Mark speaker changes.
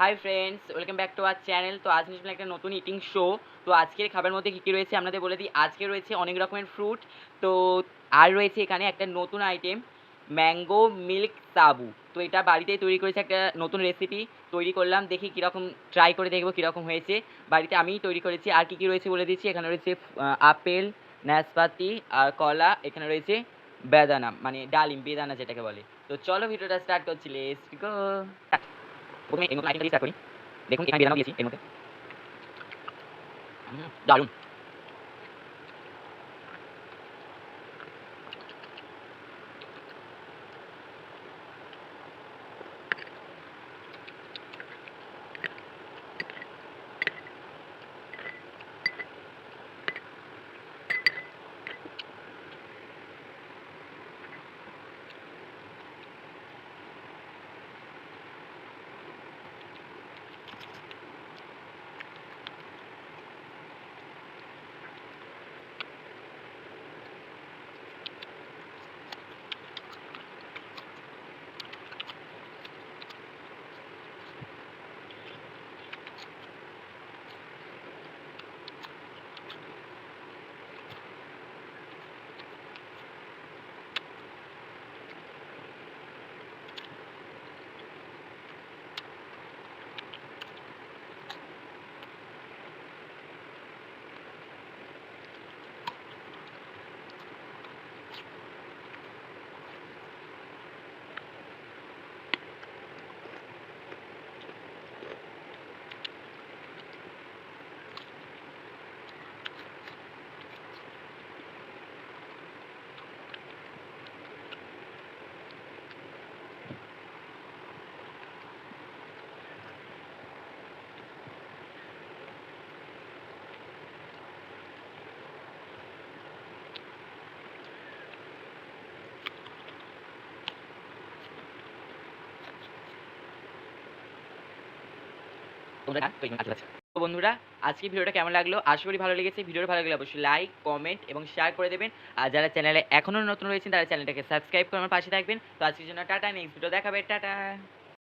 Speaker 1: Hi friends welcome back to our channel তো আজ নিয়ে একটা নতুন ইটিং শো তো আজকের খাবার মধ্যে কী কী রয়েছে আপনাদের বলে দিই। আজকে রয়েছে অনেক রকমের ফ্রুট তো আর রয়েছে এখানে একটা নতুন আইটেম ম্যাঙ্গো মিল্ক সাবু তো এটা বাড়িতেই তৈরি করেছে একটা নতুন রেসিপি তৈরি করলাম, দেখি কীরকম ট্রাই করে দেখব কীরকম হয়েছে। বাড়িতে আমিই তৈরি করেছি। আর কী কী রয়েছে বলে দিচ্ছি। এখানে রয়েছে আপেল, নাশপাতি আর কলা। এখানে রয়েছে বেদানা মানে ডালিম, বেদানা যেটাকে বলে। তো চলো ভিডিওটা স্টার্ট করছি। লেটস গো প্রথমে এই নতুন আইটেমটা দিয়ে স্টার্ট করি দেখুন এখানে বেদানা দিয়েছি এর মধ্যে উম, দারুণ তো বন্ধুরা, আজকে ভিডিওটা কেমন লাগল? আশা করি ভালো লেগেছে। ভিডিওটা ভালো লাগলে অবশ্যই লাইক কমেন্ট এবং শেয়ার করে দেবেন। আর যারা চ্যানেলে এখনও নতুন রয়েছেন, তারা চ্যানেলটাকে সাবস্ক্রাইব করে আমার পাশে থাকবেন। তো আজকের জন্য টাটা নেক্সট ভিডিও দেখাবে। টাটা!